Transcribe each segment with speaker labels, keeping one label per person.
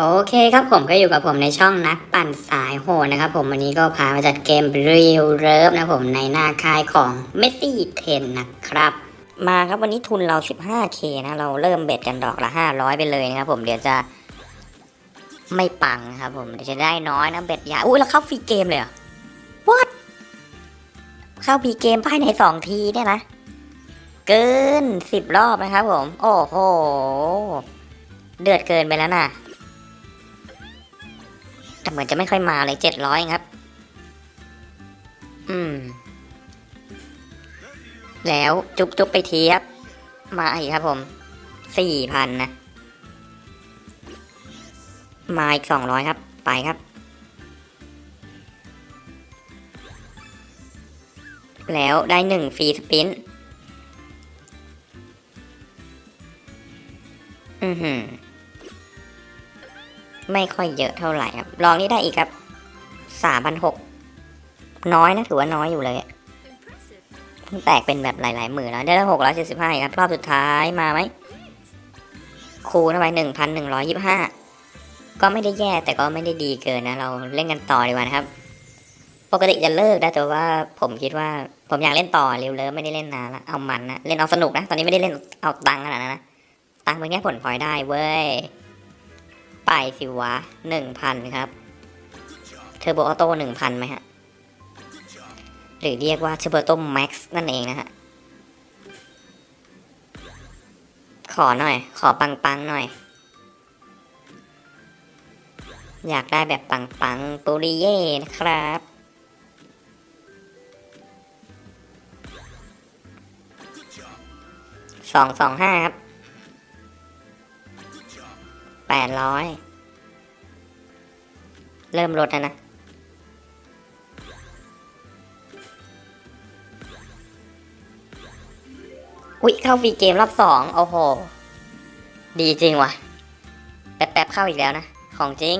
Speaker 1: โอเคครับผมก็อยู่กับผมในช่องนักปั่นสายโหดนะครับผมวันนี้ก็พามาจัดเกม Real r e v นะผมในหน้าค่ายของ Messi 10นนะครับ มาครับวันนี้ทุนเรา 15k นะเราเริ่มเบ็ดกันดอกละ 500 ไปเลยนะครับผมเดี๋ยวจะไม่ปังนะครับผมเดี๋ยวจะได้น้อยนะเบ็ดยาอุ้ยแล้วเข้าฟรีเกมเลยเหรอ what เข้าฟรีเกมภายในสองทีเนี่ยนะเกินสิบรอบนะครับผม โอ้โหเดือดเกินไปแล้วน่ะ แต่เหมือนจะไม่ค่อยมาเลยเจ็ดร้อยครับ อืม แล้วจุบจุบไปทีครับ มาอีกครับผมสี่พันนะ มาอีกสองร้อยครับ ไปครับ แล้วได้หนึ่งฟรีสปินอือหือ ไม่ค่อยเยอะเท่าไหร่ครับลองนี้ได้อีกครับสามพันหกน้อยนะถือว่าน้อยอยู่เลยแตกเป็นแบบหลายๆหมื่นแล้วได้แล้วหกร้อยเจ็ดสิบห้าครับรอบสุดท้ายมาไหมคูณเข้าไปหนึ่งพันหนึ่งร้อยยี่ห้าก็ไม่ได้แย่แต่ก็ไม่ได้ดีเกินนะ เราเล่นกันต่อดีกว่านะครับ ปกติจะเลิกได้แต่ว่าผมคิดว่าผมอยากเล่นต่อเร็วเลยไม่ได้เล่นนานละเอามันนะเล่นเอาสนุกนะ ตอนนี้ไม่ได้เล่นเอาตังค์ขนาดนั้นนะตังค์เป็นแค่ผลพลอยได้เว้ย ไปสิวะหนึ่งพันครับ เทอร์โบออโต้หนึ่งพันไหมฮะ หรือเรียกว่าเทอร์โบออโต้แม็กซ์นั่นเองนะฮะ ขอหน่อย ขอปังปังหน่อย อยากได้แบบปังปังปุริเย่นะครับสองสองห้าครับ แปดร้อยเริ่มลดแล้วนะ อุ๊ย เข้าฟรีเกมรอบสองโอ้โห ดีจริงว่ะ แป๊บๆเข้าอีกแล้วนะ ของจริง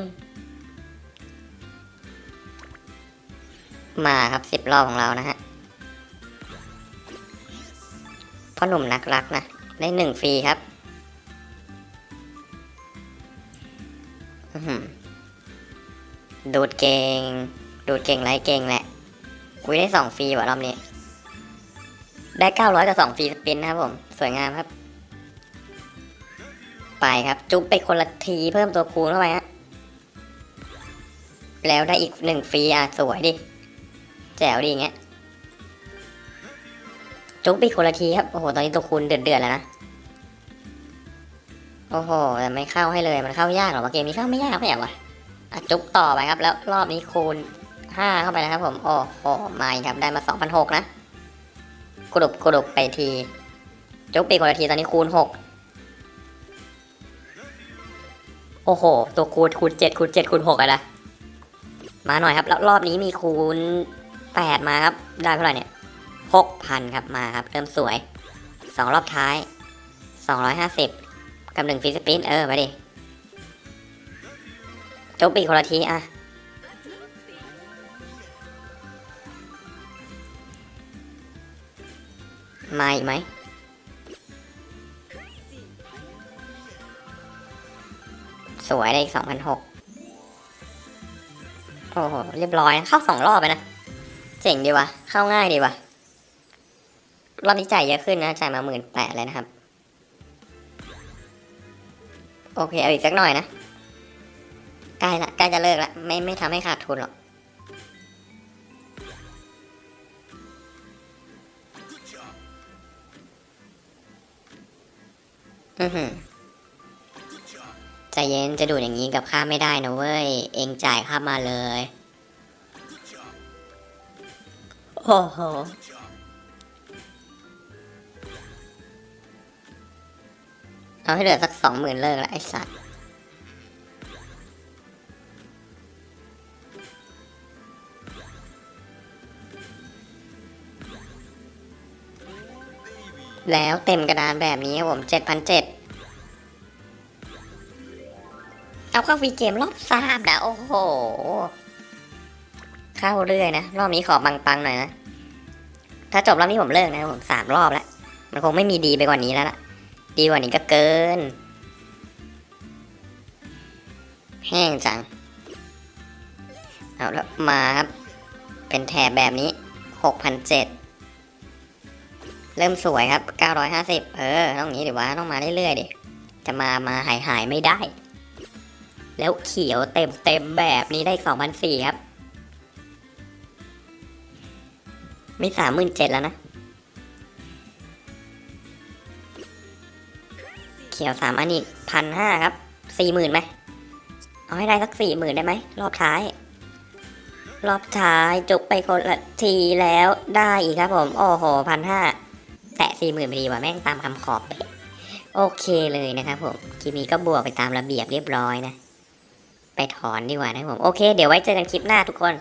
Speaker 1: มาครับสิบรอบของเรานะฮะพ่อหนุ่มนักรักนะ ได้หนึ่งฟรีครับ ดูดเก่ง ดูดเก่งไรเก่งแหละอุ้ยได้สองฟรีว่ะรอบนี้ ได้เก้าร้อยกับสองฟรีสปินนะครับผม สวยงามครับ ไปครับ จุ๊บไปคนละทีเพิ่มตัวคูณเข้าไปฮะ แล้วได้อีกหนึ่งฟรีอะ สวยดิ แจ๋วดีอย่างเงี้ย จุ๊บไปคนละทีครับ โอ้โห ตอนนี้ตัวคูณเดือดเดือดๆแล้วนะ โอ้โหแต่ไม่เข้าให้เลยมันเข้ายากหรอวะเกมนี้เข้าไม่ยากไม่ใช่วะอจุ๊บต่อไปครับ แล้วรอบนี้คูณห้าเข้าไปนะครับ ผมโอ้โหไมาอีกครับได้มาสองพันหกนะกรุบกรุบไปที จุ๊บไปคนละทีตอนนี้คูณหกโอ้โห ตัวคูณคูณเจ็ดคูณเจ็ดคูณหกอะนะมาหน่อยครับ แล้วรอบนี้มีคูณแปดมาครับ ได้เท่าไหร่เนี่ยหกพันครับมาครับ เริ่มสวยสองรอบท้ายสองร้อยห้าสิบ กับหนึ่งฟิสปินเออมาดิจบปีกคนละทีอะมาอีกไหมสวยได้อีกสองพันหกโอ้โห เรียบร้อยนะเข้าสองรอบไปนะ เจ๋งดีวะ เข้าง่ายดีวะ รอบนี้จ่ายเยอะขึ้นนะ จ่ายมาหมื่นแปดเลยนะครับ โอเคเอาอีกสักหน่อยนะใกล้ละใกล้จะเลิกละไม่ไม่ทำให้ขาดทุนหรอกอือหือใจเย็นจะดูดอย่างนี้กับข้าไม่ได้นะเว้ย เองจ่ายข้ามาเลย โอ้โห เอาให้เหลือสักสองหมื่นเลิกล้วไอ้สัตว์แล้วเต็มกระดานแบบนี้ผมเจ็ดพันเจ็ดเอาเข้าฟรีเกมรอบสามนะ โอ้โห เข้าเรื่อยนะ รอบนี้ขอปังๆหน่อยนะ ถ้าจบรอบนี้ผมเลิกนะผมสามรอบแล้ว มันคงไม่มีดีไปกว่านี้แล้วล่ะ ดีกว่านี้ก็เกิน แห้งจัง เอาแล้วมาครับ เป็นแถบแบบนี้หกพันเจ็ดเริ่มสวยครับเก้าร้อยห้าสิบเออ ต้องอย่างนี้ดิวะต้องมาเรื่อยๆดิ จะมามาหายหายไม่ได้ แล้วเขียวเต็มเต็มแบบนี้ได้สองพันสี่ครับ มีสามหมื่นเจ็ดแล้วนะ เขียวสามอันอีกพันห้าครับสี่หมื่นไหมเอาให้ได้สักสี่หมื่นได้ไหมรอบท้าย รอบท้ายจุกไปคนละทีแล้วได้อีกครับผมโอ้โหพันห้าแตะสี่หมื่นพอดีว่ะแม่งตามคำขอบเป๊ะโอเคเลยนะครับผมคลิปนี้ก็บวกไปตามระเบียบเรียบร้อยนะ ไปถอนดีกว่านะครับผม โอเค เดี๋ยวไว้เจอกันคลิปหน้าทุกคน